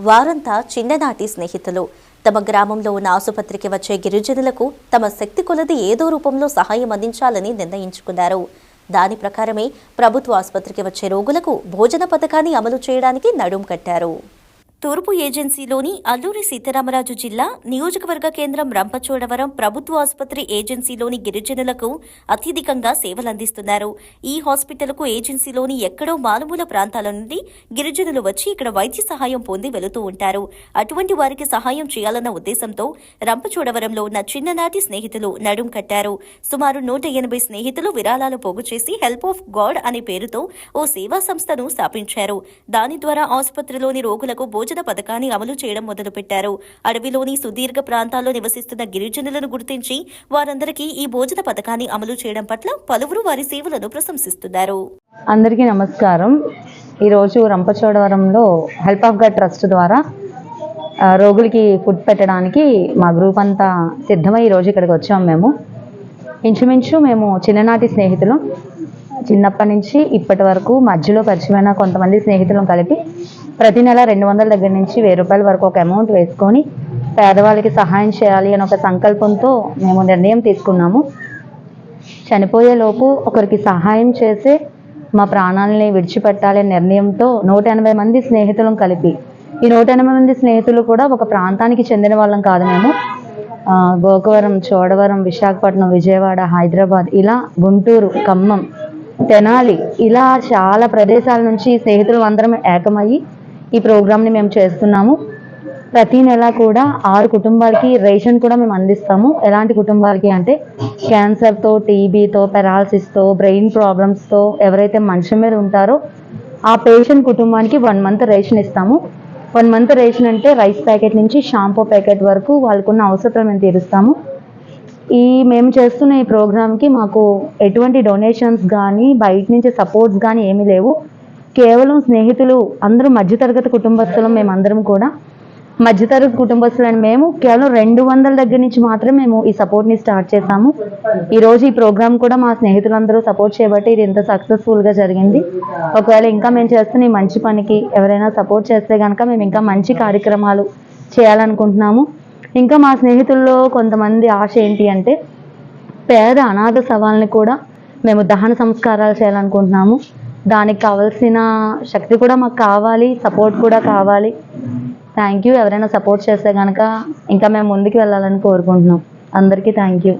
వారంతా చిన్ననాటి స్నేహితులు. తమ గ్రామంలో ఉన్న ఆసుపత్రికి వచ్చే గిరిజనులకు తమ శక్తి కొలది ఏదో రూపంలో సహాయం అందించాలని నిర్ణయించుకున్నారు. దాని ప్రకారమే ప్రభుత్వ ఆసుపత్రికి వచ్చే రోగులకు భోజన పథకాన్ని అమలు చేయడానికి నడుం కట్టారు. తూర్పు ఏజెన్సీలోని అల్లూరి సీతారామరాజు జిల్లా నియోజకవర్గ కేంద్రం రంపచోడవరం ప్రభుత్వ ఆసుపత్రి ఏజెన్సీలోని గిరిజనులకు అత్యధికంగా సేవలందిస్తున్నారు. ఈ హాస్పిటల్కు ఏజెన్సీలోని ఎక్కడో మారుమూల ప్రాంతాల నుండి గిరిజనులు వచ్చి ఇక్కడ వైద్య సహాయం పొంది వెళుతూ ఉంటారు. అటువంటి వారికి సహాయం చేయాలన్న ఉద్దేశంతో రంపచోడవరంలో ఉన్న చిన్ననాటి స్నేహితులు నడుం కట్టారు. సుమారు నూట ఎనభై స్నేహితులు విరాళాలు పోగు చేసి హెల్ప్ ఆఫ్ గాడ్ అనే పేరుతో ఓ సేవా సంస్థను స్థాపించారు. దాని ద్వారా ఆసుపత్రిలోని రోగులకు భోజన పథకాన్ని అమలు చేయడం మొదలుపెట్టారు. అడవిలోని సుదీర్ఘ ప్రాంతాల్లో నివసిస్తున్న గిరిజనులను గుర్తించి వారందరికీ ఈ భోజన పథకాన్ని అమలు చేయడం పట్ల పలువురు వారి సేవలను ప్రశంసిస్తున్నారు. అందరికీ నమస్కారం. ఈరోజు రంపచోడవరంలో హెల్ప్ ఆఫ్ గడ్ ట్రస్ట్ ద్వారా రోగులకి ఫుడ్ పెట్టడానికి మా గ్రూప్ అంతా సిద్ధమై ఈరోజు ఇక్కడికి వచ్చాము మేము. ఇంచుమించు మేము చిన్ననాటి స్నేహితులు. చిన్నప్పటి నుంచి ఇప్పటి వరకు మధ్యలో పరిచయమైన కొంతమంది స్నేహితులను కలిపి ప్రతి నెల రెండు వందల దగ్గర నుంచి వెయ్యి రూపాయల వరకు ఒక అమౌంట్ వేసుకొని పేదవాళ్ళకి సహాయం చేయాలి అని ఒక సంకల్పంతో మేము నిర్ణయం తీసుకున్నాము. చనిపోయేలోపు ఒకరికి సహాయం చేసే మా ప్రాణాలని విడిచిపెట్టాలనే నిర్ణయంతో నూట ఎనభై మంది స్నేహితులను కలిపి ఈ నూట ఎనభై మంది స్నేహితులు కూడా ఒక ప్రాంతానికి చెందిన వాళ్ళం కాదు మేము. గోకవరం చోడవరం విశాఖపట్నం విజయవాడ హైదరాబాద్ ఇలా గుంటూరు ఖమ్మం తెనాలి. ఇలా చాలా ప్రదేశాల నుంచి స్నేహితులు అందరం ఏకమయ్యి ఈ ప్రోగ్రామ్ని మేము చేస్తున్నాము. ప్రతి నెల కూడా ఆరు కుటుంబాలకి రేషన్ కూడా మేము అందిస్తాము. ఎలాంటి కుటుంబాలకి అంటే క్యాన్సర్తో టీబీతో పెరాలసిస్తో బ్రెయిన్ ప్రాబ్లమ్స్తో ఎవరైతే మనిషి మీద ఉంటారో ఆ పేషెంట్ కుటుంబానికి వన్ మంత్ రేషన్ ఇస్తాము. వన్ మంత్ రేషన్ అంటే రైస్ ప్యాకెట్ నుంచి షాంపూ ప్యాకెట్ వరకు వాళ్ళకున్న అవసరం మేము తీరుస్తాము. ఈ మేము చేస్తున్న ఈ ప్రోగ్రామ్కి మాకు ఎటువంటి డొనేషన్స్ కానీ బయట నుంచి సపోర్ట్స్ కానీ ఏమీ లేవు. కేవలం స్నేహితులు అందరూ మధ్యతరగతి కుటుంబస్తులం మేమందరం కూడా. మధ్యతరగతి కుటుంబస్తులని మేము కేవలం రెండు వందల దగ్గర నుంచి మాత్రమే మేము ఈ సపోర్ట్ని స్టార్ట్ చేశాము ఈరోజు ఈ ప్రోగ్రామ్ కూడా మా స్నేహితులందరూ సపోర్ట్ చేయబట్టి ఇది ఇంత సక్సెస్ఫుల్గా జరిగింది. ఒకవేళ ఇంకా మేము చేస్తున్న ఈ మంచి పనికి ఎవరైనా సపోర్ట్ చేస్తే కనుక మేము ఇంకా మంచి కార్యక్రమాలు చేయాలనుకుంటున్నాము. ఇంకా మా స్నేహితుల్లో కొంతమంది ఆశ ఏంటి అంటే పేద అనాథ సవాల్ని కూడా మేము దహన సంస్కారాలు చేయాలనుకుంటున్నాము. దానికి కావాల్సిన శక్తి కూడా మాకు కావాలి సపోర్ట్ కూడా కావాలి. Thank you. ఎవరైనా సపోర్ట్ చేస్తే కనుక ఇంకా మేము ముందుకు వెళ్ళాలని కోరుకుంటున్నాం. అందరికీ థ్యాంక్ యూ.